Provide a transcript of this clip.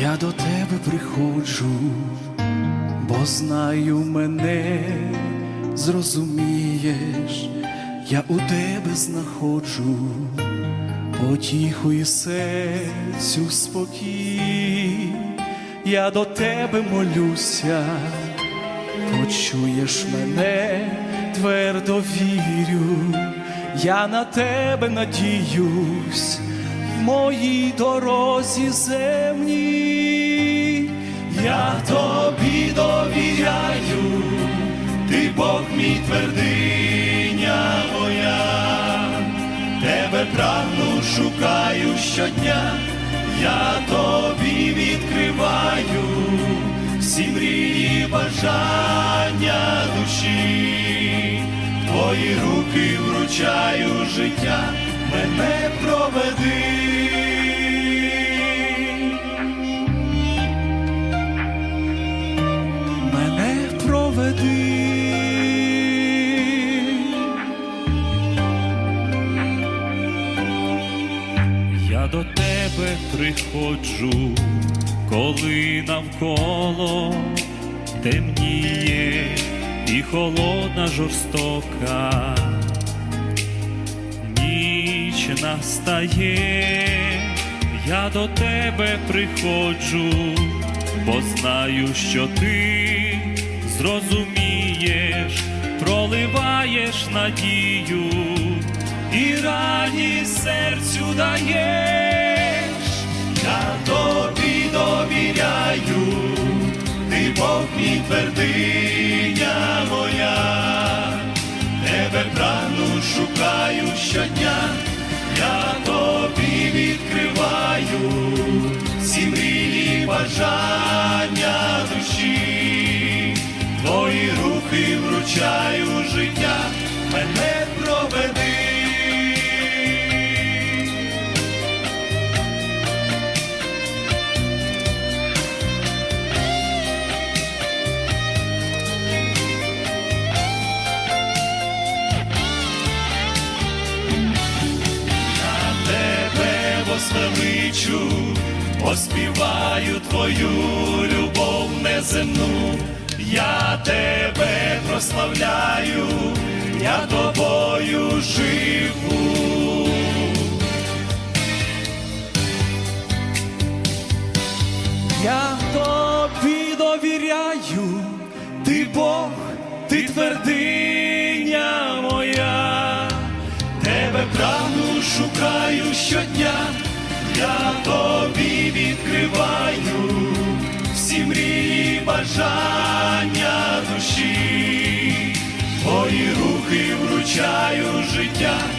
Я до тебе приходжу, бо знаю мене, зрозумієш, я у тебе знаходжу потіху і серцю спокій, я до тебе молюся, почуєш мене, твердо вірю, я на тебе надіюсь моїй дорозі земній, я тобі довіряю, ти Бог мій твердиня моя, тебе прагну, шукаю щодня, я тобі відкриваю всі мрії, бажання душі, твої руки вручаю життя, мене проведи. Мене проведи. Я до тебе приходжу, коли навколо темніє і холодна жорстока, настає, я до тебе приходжу, бо знаю, що ти зрозумієш, проливаєш надію і радість серцю даєш, Я тобі довіряю, ти Бог мій твердиня твої руки вручаю життя, мене проведи. тебе возвеличу, поспіваю твою любов неземну, я тебе прославляю, я тобою живу. Я тобі довіряю, ти Бог, ти твердиня моя, тебе прагну, шукаю щодня, я тобі відкриваю всі мрії, бажання твої життя.